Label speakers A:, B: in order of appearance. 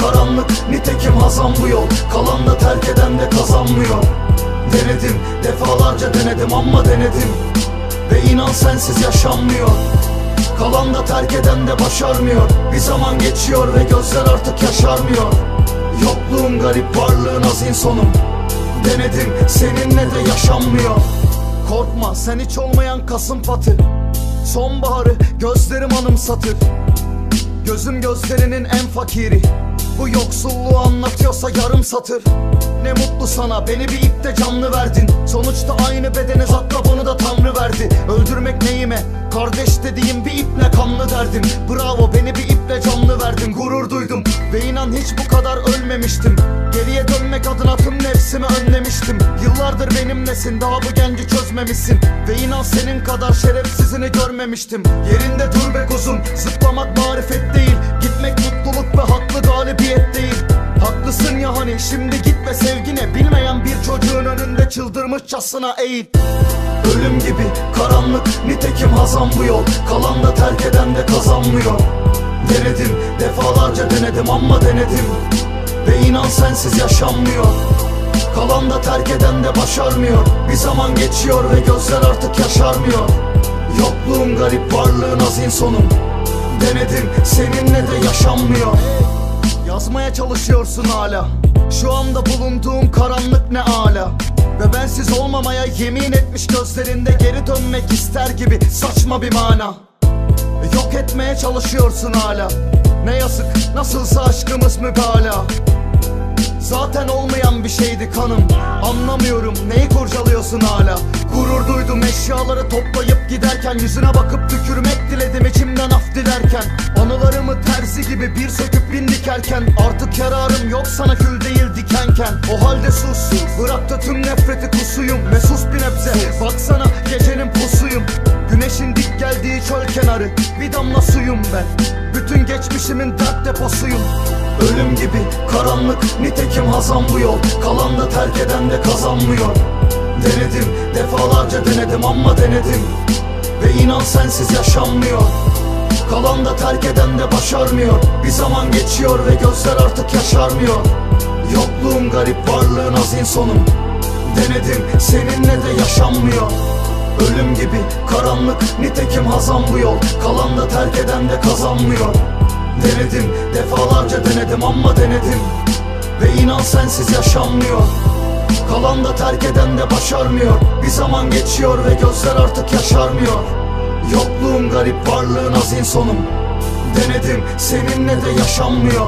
A: karanlık. Nitekim hazan bu yol Kalan da terk eden de kazanmıyor. Denedim defalarca denedim ama denedim. Ve inan sensiz yaşanmıyor. Kalan da terk eden de başarmıyor. Bir zaman geçiyor ve gözler artık yaşarmıyor. Yokluğum garip varlığın azin sonum. Denedim seninle de yaşanmıyor. Korkma sen hiç olmayan kasım patı Sonbaharı gözlerim anımsatır Gözüm gözlerinin en fakiri. Bu yoksulluğu anlatıyorsa yarım satır. Ne mutlu sana beni bir ipte canlı verdin. Sonuçta aynı bedeni zatla bunu da tanrı verdi. Öldürmek neyime? Kardeş dediğim bir iple kanlı derdim. Bravo beni bir iple canlı verdin. Gurur duydum ve inan hiç bu kadar ölmemiştim. Geriye dönmek adına tüm nefsimi önlemiştim. Yıllardır benimlesin daha bu genci çözmemişsin. Ve inan senin kadar şerefsizini görmemiştim. Yerinde dur be kuzum zıplamak Bilmeyen bir çocuğun önünde çıldırmışçasına eğil Ölüm gibi karanlık nitekim hazan bu yol. Kalan da terk eden de kazanmıyor. Denedim defalarca denedim ama denedim. Ve inan sensiz yaşanmıyor. Kalan da terk eden de başarmıyor. Bir zaman geçiyor ve gözler artık yaşarmıyor. Yokluğum garip varlığın azin sonum. Denedim seninle de yaşanmıyor Yazmaya çalışıyorsun hala. Şu anda bulunduğum karanlık ne ala. Ve bensiz olmamaya yemin etmiş gözlerinde Geri dönmek ister gibi saçma bir mana. Yok etmeye çalışıyorsun hala. Ne yazık nasılsa aşkımız mübala Zaten olmayan bir şeydi kanım. Anlamıyorum neyi kurcalıyorsun hala? Gurur duydum eşyaları toplayıp giderken Yüzüne bakıp tükürmek diledim içimden af dilerken. Anılarımı terzi gibi bir söküp bin dikerken Artık yararım yok sana kül değil dikenken. O halde sus bırak da tüm nefreti kusuyum Ve sus bir nebze. Baksana gecenin pusuyum. Güneşin dik geldiği çöl kenarı bir damla suyum ben. Bütün geçmişimin dert deposuyum Ölüm gibi karanlık nitekim hazan bu yol. Kalan da terk eden de kazanmıyor. Denedim defalarca denedim ama denedim. Ve inan sensiz yaşanmıyor. Kalan da terk eden de başarmıyor. Bir zaman geçiyor ve gözler artık yaşarmıyor. Yokluğum garip varlığın azin sonum Denedim seninle de yaşanmıyor. Ölüm gibi karanlık nitekim hazan bu yol. Kalan da terk eden de kazanmıyor Denedim defalarca denedim ama denedim. Ve inan sensiz yaşanmıyor. Kalan da terk eden de başarmıyor. Bir zaman geçiyor ve gözler artık yaşarmıyor. Yokluğum garip varlığın azin sonum Denedim seninle de yaşanmıyor